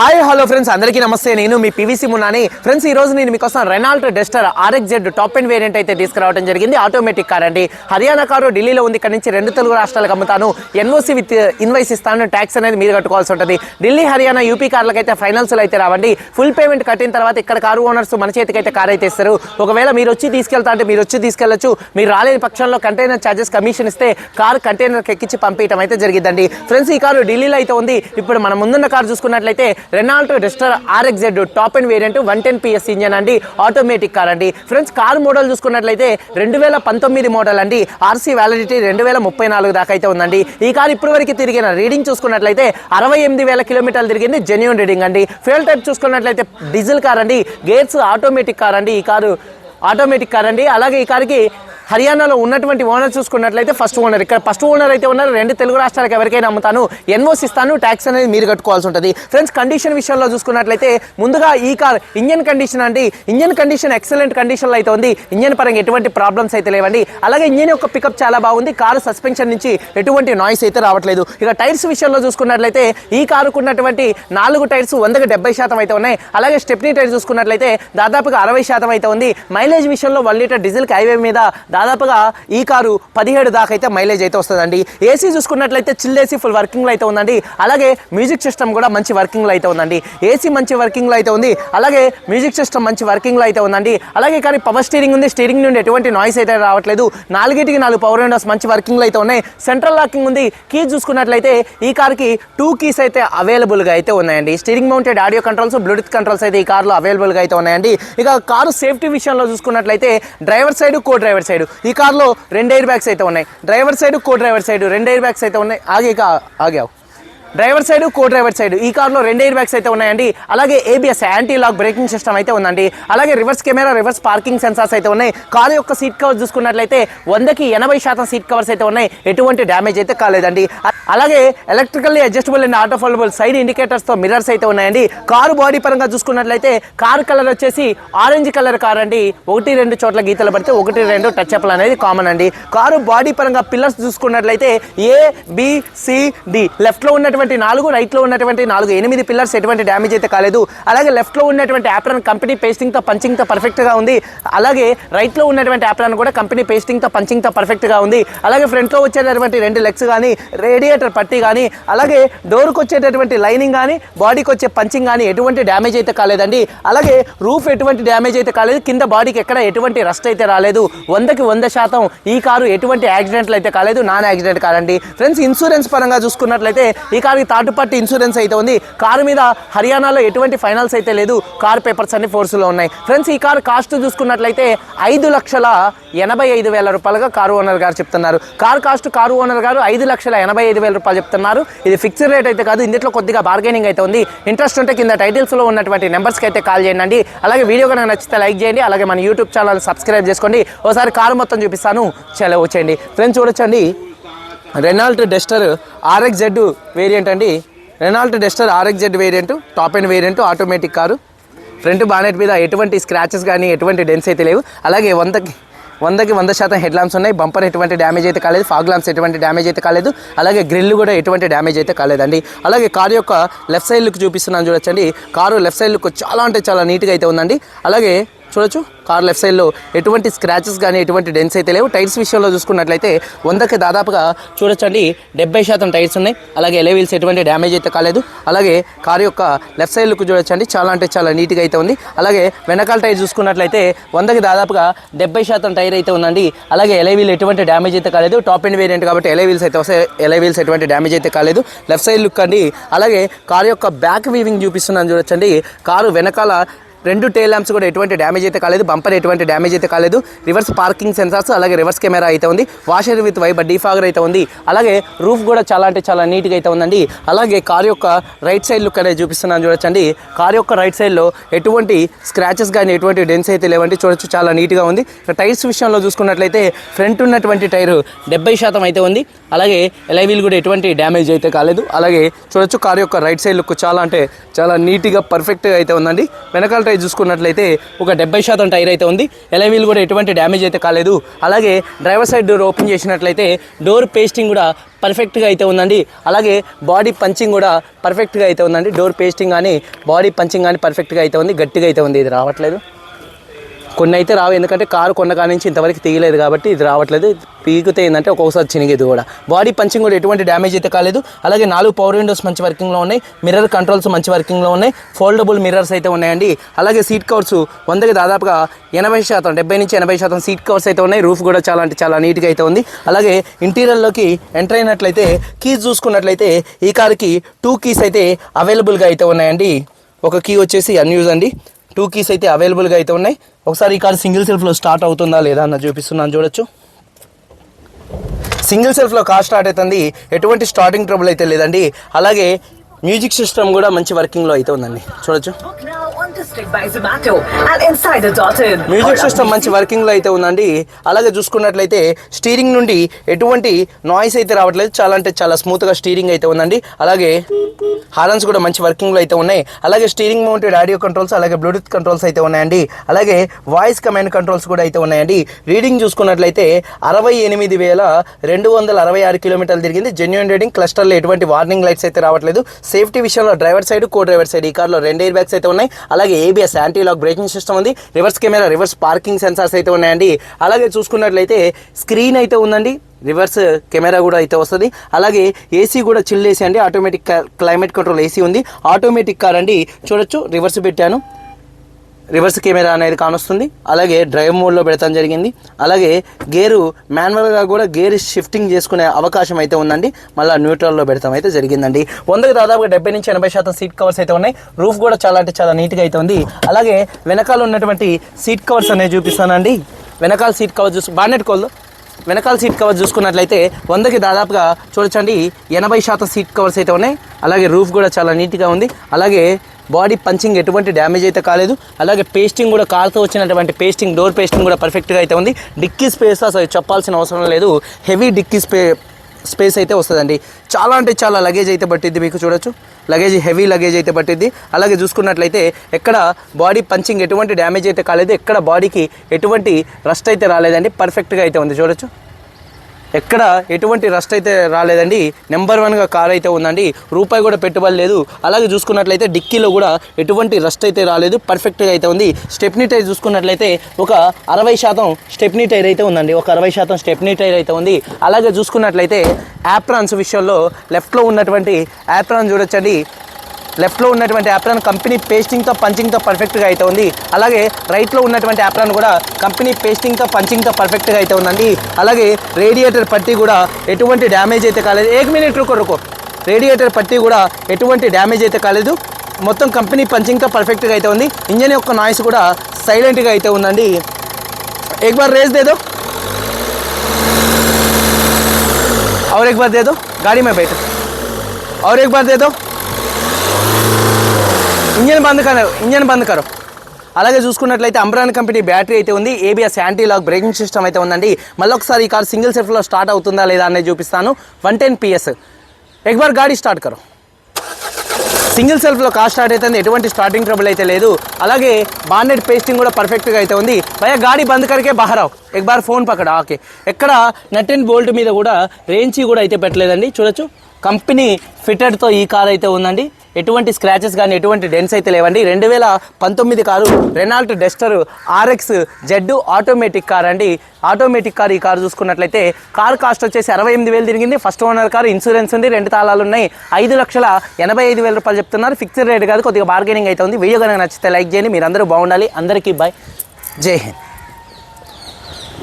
Hi hello friends అందరికీ నమస్తే. నేను మీ పివిసి మున్నాని ఫ్రెండ్స్ ఈ రోజు నేను మీకోసం Renault Duster RX Z top end variant అయితే తీసుకురావడం జరిగింది. ఆటోమేటిక్ కార్ అండి. హర్యానా కారు ఢిల్లీలో ఉంది. ఇక్కడ నుంచి రెండు తెలుగు రాష్ట్రాలకు అమ్ముతాను. ఎన్ఓసి విత్ ఇన్వైస్ ఇస్తాను. ట్యాక్స్ అనేది మీరు కట్టుకోవాల్సి ఉంటుంది. ఢిల్లీ హర్యానా యూపీ కార్లకైతే ఫైనల్స్లో అయితే రావండి. ఫుల్ పేమెంట్ కట్టిన తర్వాత ఇక్కడ కారు ఓనర్స్ మన చేతికి అయితే కార్ అయితే ఇస్తారు. ఒకవేళ మీరు వచ్చి తీసుకెళ్తా అంటే మీరు వచ్చి తీసుకెళ్ళొచ్చు మీరు రాలేని పక్షంలో కంటైనర్ ఛార్జెస్ కమిషన్ ఇస్తే కారు కంటైనర్కి ఎక్కించి పంపించడం అయితే జరిగిందండి ఫ్రెండ్స్ ఈ కారు ఢిల్లీలో అయితే ఉంది. ఇప్పుడు మనం ముందున్న కారు చూసుకున్నట్లయితే రెనాల్టో Duster RXZ top end variant one ten PS engine అండి. ఆటోమేటిక్ కార్ అండి. ఫ్రెండ్స్ కార్ మోడల్ చూసుకున్నట్లయితే రెండు వేల పంతొమ్మిది మోడల్ అండి. ఆర్సీ వ్యాలిడిటీ రెండు వేల ముప్పై నాలుగు దాకా అయితే ఉందండి. ఈ కార్ ఇప్పటివరకు తిరిగిన రీడింగ్ చూసుకున్నట్లయితే అరవై ఎనిమిది వేల కిలోమీటర్లు తిరిగింది జెన్యున్ రీడింగ్ అండి. ఫ్యూల్ టైప్ చూసుకున్నట్లయితే డీజిల్ కార్ అండి. గేట్స్ ఆటోమేటిక్ కార్ అండి. ఈ కారు ఆటోమేటిక్ కార్ అండి. అలాగే ఈ కార్కి హర్యానాలో ఉన్నటువంటి ఓనర్ చూసుకున్నట్లయితే ఫస్ట్ ఓనర్ ఇక్కడ ఫస్ట్ ఓనర్ అయితే ఉన్నారు. రెండు తెలుగు రాష్ట్రాలకు ఎవరికైనా అమ్ముతాను. ఎన్ఓస్ ఇస్తాను. ట్యాక్స్ అనేది మీరు కట్టుకోవాల్సి ఉంటుంది. ఫ్రెండ్స్ కండిషన్ విషయంలో చూసుకున్నట్లయితే ముందుగా ఈ కార్ ఇంజన్ కండిషన్ అండి. ఇంజన్ కండిషన్ ఎక్సలెంట్ కండిషన్లో అయితే ఉంది. ఇంజన్ పరంగా ఎటువంటి ప్రాబ్లమ్స్ అయితే లేవండి. అలాగే ఇంజన్ యొక్క పికప్ చాలా బాగుంది. కారు సస్పెన్షన్ నుంచి ఎటువంటి నాయిస్ అయితే రావట్లేదు. ఇక టైర్స్ విషయంలో చూసుకున్నట్లయితే ఈ కారుకు ఉన్నటువంటి నాలుగు టైర్స్ వందకు డెబ్బై శాతం అయితే ఉన్నాయి. అలాగే స్టెప్నీ టైర్ చూసుకున్నట్లయితే దాదాపుగా అరవై శాతం అయితే ఉంది. మైలేజ్ విషయంలో వన్ లీటర్ డీజిల్ హైవే మీద దాదాపుగా ఈ కారు పదిహేడు దాకా అయితే మైలేజ్ అయితే వస్తుందండి. ఏసీ చూసుకున్నట్లయితే చిల్ ఏసీ ఫుల్ వర్కింగ్లో అయితే ఉందండి. అలాగే మ్యూజిక్ సిస్టమ్ కూడా మంచి వర్కింగ్లో అయితే ఉందండి. ఏసీ మంచి వర్కింగ్లో అయితే ఉంది. అలాగే మ్యూజిక్ సిస్టమ్ మంచి వర్కింగ్లో అయితే ఉందండి. అలాగే కానీ పవర్ స్టీరింగ్ ఉంది. స్టీరింగ్ నుండి ఎటువంటి నాయిస్ అయితే రావట్లేదు. నాలుగిటికి నాలుగు పవర్ విండోస్ మంచి వర్కింగ్లో అయితే ఉన్నాయి. సెంట్రల్ లాకింగ్ ఉంది. కీ చూసుకున్నట్లయితే ఈ కార్కి టూ కీస్ అయితే అవైలబుల్గా అయితే ఉన్నాయండి. Steering mounted audio controls Bluetooth controls అయితే ఈ కార్లో అవైలబుల్గా అయితే ఉన్నాయండి. ఇక కారు సేఫ్టీ విషయంలో చూసుకున్నట్లయితే driver side co driver side ఈ కార్లో రెండు ఎయిర్ బ్యాగ్స్ అయితే ఉన్నాయి. Driver side co driver side రెండు ఎయిర్ బ్యాగ్స్ అయితే ఉన్నాయి. ఆగే ఆగావు driver side co driver side. ఈ కార్లో రెండు ఎయిర్ బ్యాగ్స్ అయితే ఉన్నాయండి. అలాగే ABS anti lock braking system అయితే ఉందండి. అలాగే reverse camera reverse parking sensors అయితే ఉన్నాయి. కారు యొక్క సీట్ కవర్ చూసుకున్నట్లయితే వందకి ఎనభై శాతం సీట్ కవర్స్ అయితే ఉన్నాయి. ఎటువంటి డ్యామేజ్ అయితే కాలేదండి. అలాగే electrically adjustable and auto foldable side ఇండికేటర్స్తో mirrors అయితే ఉన్నాయండి. కారు బాడీ పరంగా చూసుకున్నట్లయితే కార్ కలర్ వచ్చేసి ఆరెంజ్ కలర్ కార్ అండి. ఒకటి రెండు చోట్ల గీతలు పడితే ఒకటి రెండు టచ్ అప్లు అనేది కామన్ అండి. కారు బాడీ పరంగా పిల్లర్స్ చూసుకున్నట్లయితే ఏ బి సి డి లెఫ్ట్లో ఉన్నటువంటి నాలుగు రైట్లో ఉన్నటువంటి నాలుగు ఎనిమిది పిల్లర్స్ ఎటువంటి డ్యామేజ్ అయితే కాలేదు. అలాగే లెఫ్ట్లో ఉన్నటువంటి యాప్రాన్ కంపెనీ పేస్టింగ్తో పంచింగ్తో పర్ఫెక్ట్గా ఉంది. అలాగే రైట్లో ఉన్నటువంటి యాప్రాన్ కూడా కంపెనీ పేస్టింగ్తో పంచింగ్తో పర్ఫెక్ట్గా ఉంది. అలాగే ఫ్రంట్లో వచ్చేటటువంటి రెండు లెగ్స్ కానీ రేడియేటర్ పట్టి కానీ అలాగే డోర్కి వచ్చేటటువంటి లైనింగ్ కానీ బాడీకి వచ్చే పంచింగ్ కానీ ఎటువంటి డ్యామేజ్ అయితే కాలేదండి. అలాగే రూఫ్ ఎటువంటి డ్యామేజ్ అయితే కాలేదు. కింద బాడీకి ఎక్కడ ఎటువంటి రస్ట్ అయితే రాలేదు. వందకి వంద శాతం ఈ కారు ఎటువంటి యాక్సిడెంట్లు అయితే కాలేదు. నాన్ యాక్సిడెంట్ కాదండి. ఫ్రెండ్స్ ఇన్సూరెన్స్ పరంగా చూసుకున్నట్లయితే ఈ కారుకి థర్డ్ పార్టీ ఇన్సూరెన్స్ అయితే ఉంది. కారు మీద హర్యానాలో ఎటువంటి ఫైనల్స్ అయితే లేదు. కార్ పేపర్స్ అన్ని ఫోర్స్లో ఉన్నాయి. ఫ్రెండ్స్ ఈ కారు కాస్ట్ చూసుకున్నట్లయితే ఐదు లక్షల ఎనభై ఐదు వేల రూపాయలుగా కారు ఓనర్ గారు చెప్తున్నారు. కార్ కాస్ట్ కారు ఓనర్ గారు ఐదు లక్షల ఎనభై ఐదు వేల రూపాయలు చెప్తున్నారు. ఇది ఫిక్స్డ్ రేట్ అయితే కాదు. ఇందులో కొద్దిగా బార్గెనింగ్ అయితే ఉంది. ఇంట్రెస్ట్ ఉంటే కింద టైటిల్స్లో ఉన్నటువంటి నెంబర్స్కి అయితే కాల్ చేయండి. అలాగే వీడియో కనుక నచ్చితే లైక్ చేయండి. అలాగే మన యూట్యూబ్ ఛానల్ సబ్స్క్రైబ్ చేసుకోండి. ఒకసారి కారు మొత్తం చూపిస్తాను. చలో వచ్చేయండి. ఫ్రెండ్స్ చూడొచ్చండి. Renault Duster RX Z variant అండి. Renault Duster RX Z variant top end variant automatic car front bonnet మీద ఎటువంటి స్క్రాచెస్ కానీ ఎటువంటి డెన్స్ అయితే లేవు. అలాగే వందకి వందకి వంద శాతం హెడ్ లాంప్స్ ఉన్నాయి. బంపర్ ఎటువంటి డ్యామేజ్ అయితే కాలేదు. ఫాగ్ లాంప్స్ ఎటువంటి డ్యామేజ్ అయితే కాలేదు. అలాగే గ్రిల్ కూడా ఎటువంటి డ్యామేజ్ అయితే కాలేదండి. అలాగే కారు యొక్క లెఫ్ట్ సైడ్ లుక్ చూపిస్తున్నాను చూడొచ్చండి. కారు లెఫ్ట్ సైడ్ లుక్ చాలా అంటే చాలా నీట్గా అయితే ఉందండి. అలాగే చూడొచ్చు. కార్ లెఫ్ట్ సైడ్లో ఎటువంటి స్క్రాచెస్ కానీ ఎటువంటి డెన్స్ అయితే లేవు. టైర్స్ విషయంలో చూసుకున్నట్లయితే వందకి దాదాపుగా చూడొచ్చండి డెబ్బై శాతం టైర్స్ ఉన్నాయి. అలాగే ఎలవీల్స్ ఎటువంటి డ్యామేజ్ అయితే కాలేదు. అలాగే కార్ యొక్క లెఫ్ట్ సైడ్ లుక్ చూడొచ్చండి చాలా అంటే చాలా నీట్గా అయితే ఉంది. అలాగే వెనకాల టైర్ చూసుకున్నట్లయితే వందకి దాదాపుగా డెబ్బై శాతం టైర్ అయితే ఉందండి. అలాగే ఎలవీల్ ఎటువంటి డ్యామేజ్ అయితే కాలేదు. టాప్ ఎండ్ వేరియంట్ కాబట్టి ఎలవీల్స్ అయితే వస్తాయి ఎలవీల్స్ ఎటువంటి డ్యామేజ్ అయితే కాలేదు. లెఫ్ట్ సైడ్ లుక్ అండి. అలాగే కార్ యొక్క బ్యాక్ వీవింగ్ చూపిస్తున్నాను చూడొచ్చండి. కారు వెనకాల రెండు టైల్ ల్యాంప్స్ కూడా ఎటువంటి డ్యామేజ్ అయితే కాలేదు బంపర్ ఎటువంటి డ్యామేజ్ అయితే కాలేదు. రివర్స్ పార్కింగ్ సెన్సార్స్ అలాగే రివర్స్ కెమెరా అయితే ఉంది. వాషర్ విత్ వైబర్ డీఫాగర్ అయితే ఉంది. అలాగే రూఫ్ కూడా చాలా అంటే చాలా నీట్గా అయితే ఉందండి. అలాగే కార్ యొక్క రైట్ సైడ్ లుక్ అనేది చూపిస్తున్నాను చూడొచ్చండి. కార్ యొక్క రైట్ సైడ్లో ఎటువంటి స్క్రాచెస్ కానీ ఎటువంటి డెన్స్ అయితే లేవండి. చూడొచ్చు చాలా నీట్గా ఉంది. టైర్స్ విషయంలో చూసుకున్నట్లయితే ఫ్రంట్ ఉన్నటువంటి టైర్ డెబ్బై శాతం అయితే ఉంది. అలాగే ఎలైవీల్ కూడా ఎటువంటి డ్యామేజ్ అయితే కాలేదు. అలాగే చూడొచ్చు కార్ యొక్క రైట్ సైడ్ లుక్ చాలా అంటే చాలా నీట్గా పర్ఫెక్ట్గా అయితే ఉందండి. వెనకాల టైర్ చూసుకున్నట్లయితే ఒక డెబ్బై శాతం టైర్ అయితే ఉంది. ఎలవీలు కూడా ఎటువంటి డ్యామేజ్ అయితే కాలేదు. అలాగే డ్రైవర్ సైడ్ డోర్ ఓపెన్ చేసినట్లయితే డోర్ పేస్టింగ్ కూడా పర్ఫెక్ట్గా అయితే ఉందండి. అలాగే బాడీ పంచింగ్ కూడా పర్ఫెక్ట్గా అయితే ఉందండి. డోర్ పేస్టింగ్ కానీ బాడీ పంచింగ్ కానీ పర్ఫెక్ట్గా అయితే ఉంది. గట్టిగా అయితే ఉంది. ఇది రావట్లేదు. కొన్ని అయితే రావు. ఎందుకంటే కారు కొన్న కాడ నుంచి ఇంతవరకు తీయలేదు కాబట్టి ఇది రావట్లేదు. పీకితే ఏంటంటే ఒక్కొక్కసారి చినిగేది కూడా. బాడీ పంచింగ్ కూడా ఎటువంటి డ్యామేజ్ అయితే కాలేదు. అలాగే నాలుగు పవర్ విండోస్ మంచి వర్కింగ్లో ఉన్నాయి. మిర్రర్ కంట్రోల్స్ మంచి వర్కింగ్లో ఉన్నాయి. ఫోల్డబుల్ మిర్రర్స్ అయితే ఉన్నాయండి. అలాగే సీట్ కవర్స్ వందకి దాదాపుగా ఎనభై శాతం డెబ్బై నుంచి ఎనభై శాతం సీట్ కవర్స్ అయితే ఉన్నాయి. రూఫ్ కూడా చాలా అంటే చాలా నీట్గా అయితే ఉంది. అలాగే ఇంటీరియర్లోకి ఎంటర్ అయినట్లయితే కీస్ చూసుకున్నట్లయితే ఈ కార్కి టూ కీస్ అయితే అవైలబుల్గా అయితే ఉన్నాయండి. ఒక కీ వచ్చేసి అన్యూజ్ అండి. టూ కీస్ అయితే అవైలబుల్గా అయితే ఉన్నాయి. ఒకసారి ఈ కార్ సింగిల్ సెల్ఫ్లో స్టార్ట్ అవుతుందా లేదా అన్న చూపిస్తున్నాను చూడొచ్చు. సింగిల్ సెల్ఫ్లో కార్ స్టార్ట్ అవుతుంది. ఎటువంటి స్టార్టింగ్ ట్రబుల్ అయితే లేదండి. అలాగే మ్యూజిక్ సిస్టమ్ కూడా మంచి వర్కింగ్లో అయితే ఉందండి. చూడొచ్చు. మ్యూజిక్ సిస్టమ్ మంచి వర్కింగ్లో అయితే ఉందండి. అలాగే చూసుకున్నట్లయితే స్టీరింగ్ నుండి ఎటువంటి నాయిస్ అయితే రావట్లేదు. చాలా అంటే చాలా స్మూత్గా స్టీరింగ్ అయితే ఉందండి. అలాగే హార్న్స్ కూడా మంచి వర్కింగ్లో అయితే ఉన్నాయి. అలాగే స్టీరింగ్ మౌంటెడ్ ఆడియో కంట్రోల్స్ అలాగే బ్లూటూత్ కంట్రోల్స్ అయితే ఉన్నాయండి. అలాగే వాయిస్ కమాండ్ కంట్రోల్స్ కూడా అయితే ఉన్నాయండి. రీడింగ్ చూసుకున్నట్లయితే అరవై ఎనిమిది వేల రెండు వందల అరవై ఆరు కిలోమీటర్లు తిరిగింది. జెన్యున్ రీడింగ్ క్లస్టర్లో ఎటువంటి వార్నింగ్ లైట్స్ అయితే రావట్లేదు. సేఫ్టీ విషయంలో driver side co driver side ఈ కార్లో రెండు ఎయిర్ బ్యాగ్స్ అయితే ఉన్నాయి. అలాగే ABS anti lock braking system ఉంది. Reverse camera reverse parking sensors అయితే ఉన్నాయండి. అలాగే చూసుకున్నట్లయితే స్క్రీన్ అయితే ఉందండి. రివర్స్ కెమెరా కూడా అయితే వస్తుంది. అలాగే ఏసీ కూడా చిల్ ఏసీ అండి. ఆటోమేటిక్ క్లైమేట్ కంట్రోల్ ఏసీ ఉంది. ఆటోమేటిక్ కార్ అండి. చూడొచ్చు. రివర్స్ పెట్టాను. రివర్స్ కెమెరా అనేది కానొస్తుంది. అలాగే డ్రైవ్ మోడ్లో పెడతాం జరిగింది. అలాగే గేరు మాన్యువల్గా కూడా గేర్ షిఫ్టింగ్ చేసుకునే అవకాశం అయితే ఉందండి. మళ్ళీ న్యూట్రల్లో పెడతాం అయితే జరిగిందండి. వందకి దాదాపుగా డెబ్బై నుంచి ఎనభై శాతం సీట్ కవర్స్ అయితే ఉన్నాయి. రూఫ్ కూడా చాలా అంటే చాలా నీట్గా అయితే ఉంది. అలాగే వెనకాల ఉన్నటువంటి సీట్ కవర్స్ అనేవి చూపిస్తానండి. వెనకాల సీట్ కవర్ చూసి బానెట్ కోళ్ళు. వెనకాల సీట్ కవర్ చూసుకున్నట్లయితే వందకి దాదాపుగా చూడొచ్చండి. ఎనభై శాతం సీట్ కవర్స్ అయితే ఉన్నాయి. అలాగే రూఫ్ కూడా చాలా నీట్గా ఉంది. అలాగే బాడీ పంచింగ్ ఎటువంటి డ్యామేజ్ అయితే కాలేదు. అలాగే పేస్టింగ్ కూడా కార్తో వచ్చినటువంటి పేస్టింగ్ డోర్ పేస్టింగ్ కూడా పర్ఫెక్ట్గా అయితే ఉంది. డిక్కీ స్పేస్ అసలు చెప్పాల్సిన అవసరం లేదు. హెవీ డిక్కీ స్పే స్పేస్ అయితే వస్తుందండి. చాలా అంటే చాలా లగేజ్ అయితే పట్టిద్ది మీకు చూడొచ్చు. లగేజ్ హెవీ లగేజ్ అయితే పట్టిద్ది. అలాగే చూసుకున్నట్లయితే ఎక్కడ బాడీ పంచింగ్ ఎటువంటి డ్యామేజ్ అయితే కాలేదు. ఎక్కడ బాడీకి ఎటువంటి రస్ట్ అయితే రాలేదండి. పర్ఫెక్ట్గా అయితే ఉంది. చూడొచ్చు. ఎక్కడ ఎటువంటి రస్ట్ అయితే రాలేదండి. నెంబర్ వన్గా కార్ అయితే ఉందండి. రూపాయి కూడా పెట్టుబడి లేదు. అలాగే చూసుకున్నట్లయితే డిక్కీలో కూడా ఎటువంటి రస్ట్ అయితే రాలేదు. పర్ఫెక్ట్గా అయితే ఉంది. స్టెప్నీ టైర్ చూసుకున్నట్లయితే ఒక అరవై శాతం స్టెప్నీ టైర్ అయితే ఉందండి. ఒక అరవై శాతం స్టెప్నీ టైర్ అయితే ఉంది. అలాగే చూసుకున్నట్లయితే యాప్రాన్స్ విషయంలో లెఫ్ట్లో ఉన్నటువంటి యాప్రాన్ చూడొచ్చండి. లెఫ్ట్లో ఉన్నటువంటి యాప్రాన్ కంపెనీ పేస్టింగ్తో పంచింగ్తో పర్ఫెక్ట్గా అయితే ఉంది అలాగే రైట్లో ఉన్నటువంటి యాప్రాన్ కూడా కంపెనీ పేస్టింగ్తో పంచింగ్తో పర్ఫెక్ట్గా అయితే ఉందండి అలాగే రేడియేటర్ పట్టి కూడా ఎటువంటి డ్యామేజ్ అయితే కాలేదు ఏక్ మినిట్ రుకో రుకో రేడియేటర్ పట్టి కూడా ఎటువంటి డ్యామేజ్ అయితే కాలేదు మొత్తం కంపెనీ పంచింగ్తో పర్ఫెక్ట్గా అయితే ఉంది ఇంజన్ యొక్క నాయిస్ కూడా సైలెంట్గా అయితే ఉందండి एक बार रेस दे दो और एक बार दे दो गाड़ी में बैठो और एक बार दे दो ఇంజన్ బంద్ కరో ఇంజన్ బంద్ కరో. అలాగే చూసుకున్నట్లయితే అంబ్రాన్ కంపెనీ బ్యాటరీ అయితే ఉంది. ABS anti lock braking system అయితే ఉందండి. మళ్ళీ ఒకసారి ఈ కార్ సింగిల్ సెల్ఫ్లో స్టార్ట్ అవుతుందా లేదా అనేది చూపిస్తాను. One ten PS. ఎక్బార్ గాడి స్టార్ట్ కరో. సింగిల్ సెల్ఫ్లో కార్ స్టార్ట్ అయితే ఎటువంటి స్టార్టింగ్ ట్రబుల్ అయితే లేదు. అలాగే బాండెడ్ పేస్టింగ్ కూడా పర్ఫెక్ట్గా అయితే ఉంది. భయ గాడి బంద్ కరికే బహరావు ఎక్ బార్ ఫోన్ పక్కడా ఓకే. ఎక్కడ నట్ అండ్ బోల్ట్ మీద కూడా రేంచి కూడా అయితే పెట్టలేదండి. చూడొచ్చు. కంపెనీ ఫిటెడ్తో ఈ కార్ అయితే ఉందండి. ఎటువంటి స్క్రాచెస్ కానీ ఎటువంటి డెన్స్ అయితే లేవండి. రెండు వేల పంతొమ్మిది car Renault Duster RX Z automatic car అండి. ఆటోమేటిక్ కార్ ఈ కారు చూసుకున్నట్లయితే కార్ కాస్ట్ వచ్చేసి అరవై ఎనిమిది వేలు తిరిగింది. ఫస్ట్ ఓనర్ కార్ ఇన్సూరెన్స్ ఉంది రెండు తాళాలు ఉన్నాయి. ఐదు లక్షల ఎనభై ఐదు వేల రూపాయలు చెప్తున్నారు. ఫిక్స్డ్ రేట్ కాదు కొద్దిగా బార్గెనింగ్ అయితే ఉంది. వీడియో కనుక నచ్చితే లైక్ చేయండి. మీరందరూ బాగుండాలి. అందరికీ బాయ్ జై హింద్.